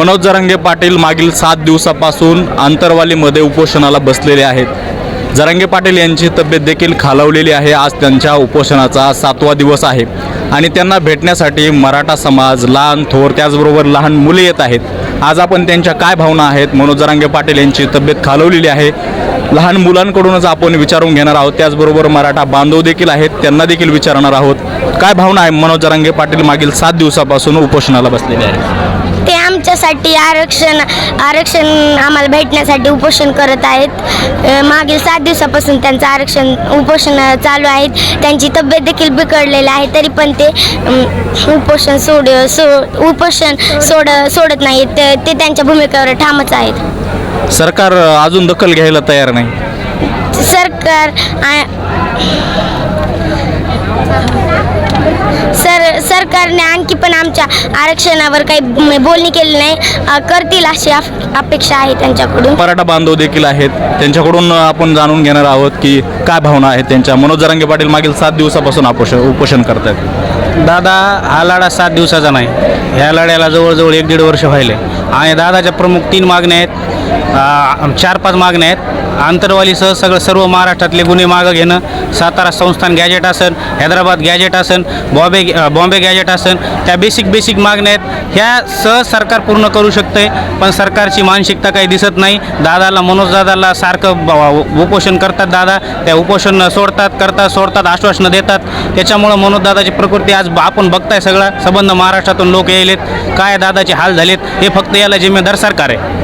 मनोज जरांगे पाटील मागील सात दिवसापासून आंतरवालीमध्ये उपोषणाला बसलेले आहेत. जरांगे पाटील यांची तब्येत देखील खालावलेली आहे. आज त्यांच्या उपोषणाचा सातवा दिवस आहे. आणि त्यांना भेटण्यासाठी मराठा समाज लहान थोर त्याचबरोबर लहान मुले येत आहेत. आज आपण त्यांच्या काय भावना आहेत? मनोज जरांगे पाटील यांची तब्येत खालवलेली आहे. लहान मुलांकडूनच आपण विचारून घेणार आहोत. त्याचबरोबर मराठा बांधव देखील आहेत. त्यांना देखील विचारणार आहोत. काय भावना आहे? मनोज जरांगे पाटील मागील सात दिवसापासून उपोषणाला बसलेले आहेत. ते आमच्यासाठी आरक्षण आरक्षण आम्हाला भेटण्यासाठी उपोषण करत आहेत. मागील सात दिवसापासून त्यांचं आरक्षण उपोषण चालू आहेत. त्यांची तब्येत देखील बिघडलेली आहे. तरी पण ते उपोषण सोड सो उपोषण सोड सोडत नाहीत. ते ते त्यांच्या भूमिकेवर ठामच आहेत. सरकार अजून दखल घ्यायला तयार नाही. सरकार आ- सर सरकारने आणखी पण आमच्या आरक्षणावर काही म- बोलणी केली नाही. अ, करतील अशी अप- अपेक्षा आहे त्यांच्याकडून. मराठा बांधव देखील आहेत. त्यांच्याकडून आपण जाणून घेणार आहोत की काय भावना आहेत त्यांच्या. मनोज जरांगे पाटील मागील सात दिवसापासून उपोषण उपोषण करत आहेत दादा हा लढा सात दिवसाचा नाही. ह्या लढ्याला जवळजवळ एक दीड वर्ष व्हायले. आणि दादाच्या प्रमुख तीन मागण्या आहेत. चार पाच मागण्या आहेत. आंतरवालीसह सगळं सर्व महाराष्ट्रातले गुन्हे मागं घेणं सातारा संस्थान गॅजेट असन हैदराबाद गॅजेट असन बॉम्बे बॉम्बे गॅजेट असन त्या बेसिक बेसिक मागण्या आहेत. ह्या सहज सरकार पूर्ण करू शकते पण सरकारची मानसिकता काही दिसत नाही. दादाला मनोज दादाला सारखं ब- उपोषण करतात दादा. त्या उपोषण सोडतात करतात सोडतात आश्वासनं देतात. त्याच्यामुळं मनोज दादाची प्रकृती आज आपण बघताय सगळा. संबंध महाराष्ट्रातून लोक यायलेत. काय दादाचे हाल झालेत हे फक्त याला जिम्मेदार सरकार आहे.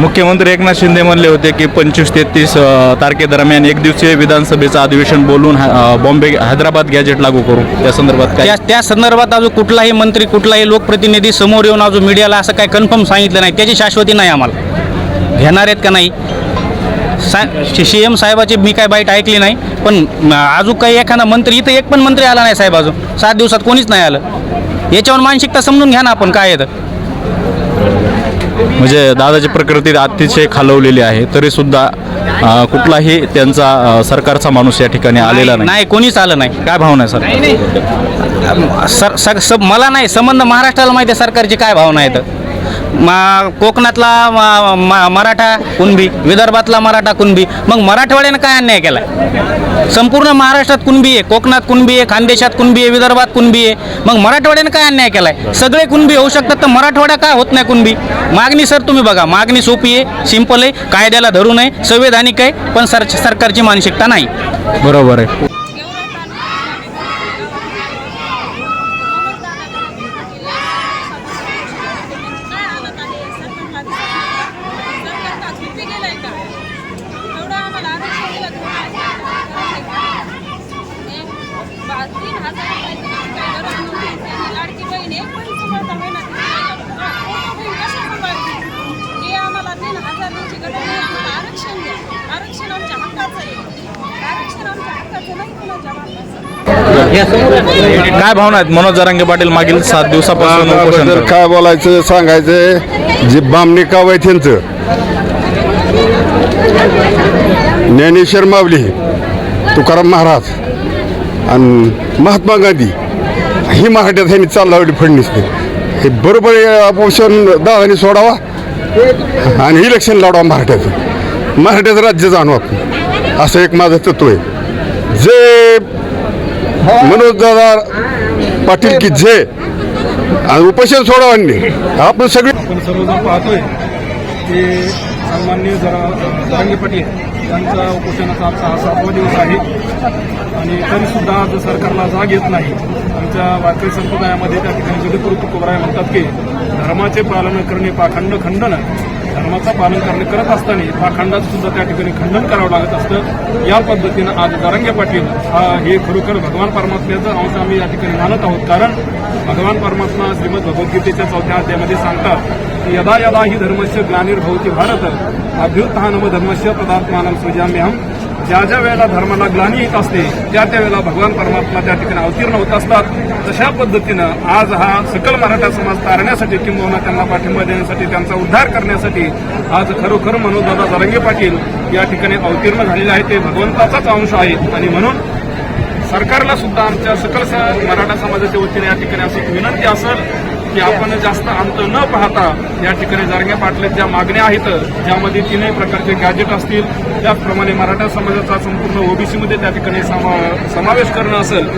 मुख्यमंत्री एकनाथ शिंदे म्हणले होते की पंचवीस ते तीस तारखेदरम्यान एक दिवसीय विधानसभेचं अधिवेशन बोलून हा- बॉम्बे हैदराबाद गॅजेट लागू करू. त्या संदर्भात काय? त्या त्या संदर्भात अजून कुठलाही मंत्री कुठलाही लोकप्रतिनिधी समोर येऊन अजून मीडियाला असं काही कन्फर्म सांगितलं नाही. त्याची शाश्वती नाही आम्हाला. घेणार आहेत का नाही? सा सी एम साहेबाची मी काय बाईट ऐकली नाही पण अजून काही एखादा मंत्री इथं एक पण मंत्री आला नाही साहेब अजून. सात दिवसात कोणीच नाही आलं. याच्यावर मानसिकता समजून घ्या ना आपण काय येतं म्हणजे दादाची प्रकृती अतिशय खालवलेली आहे तरी सुद्धा कुठलाही त्यांचा अ, सरकारचा माणूस या ठिकाणी आलेला नाही. नाही कोणीच आलं नाही. काय भावना आहे सर? सर सर स- मला नाही संबंध महाराष्ट्राला माहिती आहे सरकारची काय भावना आहेत मा कोकणातला मा- मा- मराठा कुणबी विदर्भातला मराठा कुणबी. मग मराठवाड्यानं काय अन्याय केला? संपूर्ण महाराष्ट्रात कुणबी आहे कोकणात कुणबी आहे खानदेशात कुणबी आहे विदर्भात कुणबी आहे. मग मराठवाड्यानं काय अन्याय केला आहे सगळे कुणबी होऊ शकतात तर मराठवाडा काय होत नाही कुणबी? मागणी सर तुम्ही बघा मागणी सोपी आहे सिंपल आहे कायद्याला धरून आहे संवैधानिक आहे पण सर सरकारची मानसिकता नाही. बरोबर आहे आरक्षण आमच्या हक्काचं आहे आरक्षण आमच्या हक्काचं नाही कुणाच्या बापाचं काय भावना आहेत? मनोज जरांगे पाटील मागील सात दिवसापासून उपोषण बाबाबद्दल करत काय बोलायचं सांगायचं जे बामणी काव आहे त्यांचं ज्ञानेश्वर मावली तुकाराम महाराज आणि महात्मा गांधी ही मराठ्यात ह्यांनी चाललावली फडणीसने हे बरोबर ऑपोजिशन दादानी सोडावा आणि इलेक्शन लढवा मराठ्याचं मराठ्याचं राज्य जाणू आपण. असं एक माझं तत्व आहे. जे मनोज दादा पाटील की झे आणि उपोषण सोडावांनी आपण सगळे आपण सर्वजण पाहतोय की सन्माननीय जरा जरांगे पाटील यांचा उपोषणाचा आजचा सातवा दिवस आहे. आणि तरीसुद्धा आज सरकारला जाग येत नाही. आमच्या वारकरी संप्रदायामध्ये त्या ठिकाणी जगद्गुरु तुकोबराय म्हणतात की धर्माचे पालन करणे पाखंड खंडन. धर्माचं पालन करणे करत असताना पाखंडाचं सुद्धा त्या ठिकाणी खंडन करावं लागत असतं. या पद्धतीनं आज जरांगे पाटील हा हे खरोखर भगवान परमात्म्याचा अंश आम्ही या ठिकाणी मानत आहोत. कारण भगवान परमात्मा श्रीमद भगवद्गीतेच्या चौथ्या अध्यायामध्ये सांगतात की यदा यदा ही धर्मस्य ग्लानिर्भवती भारत अभ्युत्थानम धर्मस्य पदार्थमानं सृजाम्यहम. ज्या ज्या वेळेला धर्माला ग्लानी येत असते त्या त्या वेळेला भगवान परमात्मा त्या ठिकाणी अवतीर्ण होत असतात. तशा पद्धतीनं आज हा सकल मराठा समाज तारण्यासाठी किंबहुना त्यांना पाठिंबा देण्यासाठी त्यांचा उद्धार करण्यासाठी आज खरोखर मनोजदादा जरंगे पाटील या ठिकाणी अवतीर्ण झालेले आहे ते भगवंताचाच अंश आहे आणि म्हणून सरकारला सुद्धा आमच्या सकल मराठा समाजाच्या वतीने या ठिकाणी अशी विनंती असेल की आपण जास्त अंत न पाहता या ठिकाणी जारंगे पाटलेत ज्या मागण्या आहेत ज्यामध्ये तीनही प्रकारचे गॅजेट असतील त्याचप्रमाणे मराठा समाजाचा संपूर्ण ओबीसीमध्ये त्या ठिकाणी समा- समावेश करणं असेल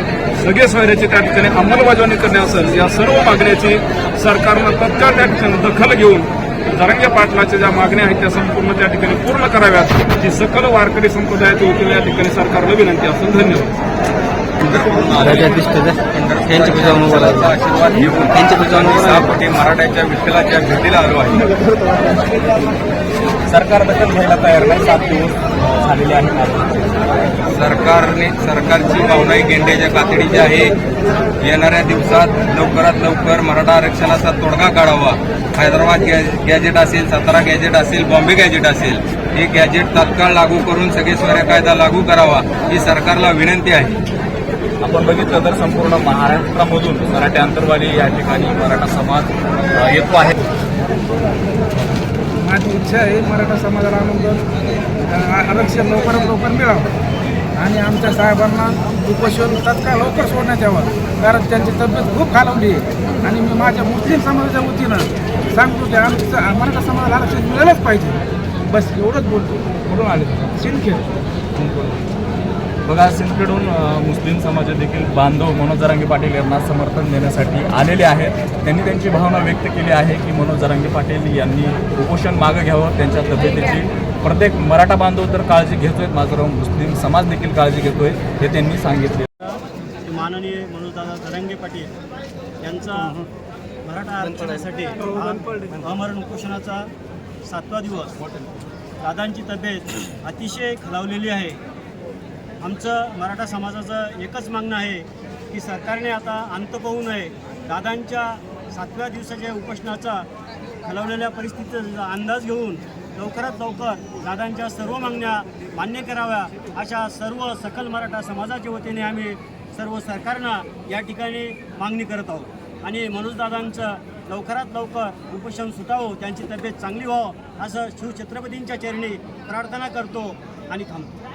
सगळे सोयऱ्याची त्या ठिकाणी अंमलबजावणी करणे असेल या सर्व मागण्याची सरकारनं तत्काळ त्या ठिकाणी दखल घेऊन जरंगे पाटलाच्या ज्या मागण्या आहेत त्या संपूर्ण त्या ठिकाणी पूर्ण कराव्यात जी सकल वारकरी संप्रदायाच्या वतीने या ठिकाणी सरकारला विनंती असेल धन्यवाद. आशीर्वाद घेऊन सहा कोटी मराठ्याच्या विठ्ठलाच्या भेटीला आलो आहे. सरकार दखल घ्यायला तयार नाही. सात दिवस झालेले आहेत. सरकारने सरकारची भावनाही गेंड्याच्या कातडीची आहे. येणाऱ्या दिवसात लवकरात लवकर मराठा आरक्षणाचा तोडगा काढावा. हैदराबाद गॅ- गॅजेट असेल सतरा गॅजेट असेल बॉम्बे गॅजेट असेल हे गॅजेट तात्काळ लागू करून सगळे स्वर्य कायदा लागू करावा ही सरकारला विनंती आहे. आपण बघितलं तर संपूर्ण महाराष्ट्रामधून मराठी अंतरवाली या ठिकाणी मराठा समाज येतो आहे. माझी इच्छा आहे मराठा समाजाला आनंद आरक्षण लवकरात लवकर मिळावं. आणि आमच्या साहेबांना उपोषण तत्काळ लवकर सोडण्यात यावं. कारण त्यांची तब्येत खूप खालवली आहे. आणि मी माझ्या मुस्लिम समाजाच्या वतीनं सांगतो की आमचं मराठा समाजाला आरक्षण मिळालंच पाहिजे. बस एवढंच बोलतो. बोलून आले. सिंदखेड. बघा सिंदखेडून मुस्लिम समाजात देखील बांधव मनोज जरांगे पाटील यांना समर्थन देण्यासाठी आलेले आहेत. त्यांनी त्यांची भावना व्यक्त केली आहे की मनोज जरांगे पाटील यांनी उपोषण मागं घ्यावं त्यांच्या तब्येतीची प्रत्येक मराठा बांधव तर काळजी घेतोय मात्र मुस्लिम समाज देखील काळजी घेतोय हे त्यांनी सांगितले. माननीय मनोजदादा जरंगे पाटील यांचा मराठा आरक्षणासाठी अमरण उपोषणाचा सातवा दिवस. दादांची तब्येत अतिशय खालावलेली आहे. आमचं मराठा समाजाचं एकच मागणं आहे की सरकारने आता अंत पाहू नये. दादांच्या सातव्या दिवसाच्या उपोषणाचा हलवलेल्या परिस्थितीचा अंदाज घेऊन लवकरात लवकर दादांच्या सर्व मागण्या मान्य कराव्या अशा सर्व सकल मराठा समाजाच्या वतीने आम्ही सर्व सरकारनं या ठिकाणी मागणी करत आहोत. आणि मनोजदादांचं लवकरात लवकर उपोषण सुटावं त्यांची तब्येत चांगली व्हावं असं शिवछत्रपतींच्या चरणी प्रार्थना करतो आणि थांबतो.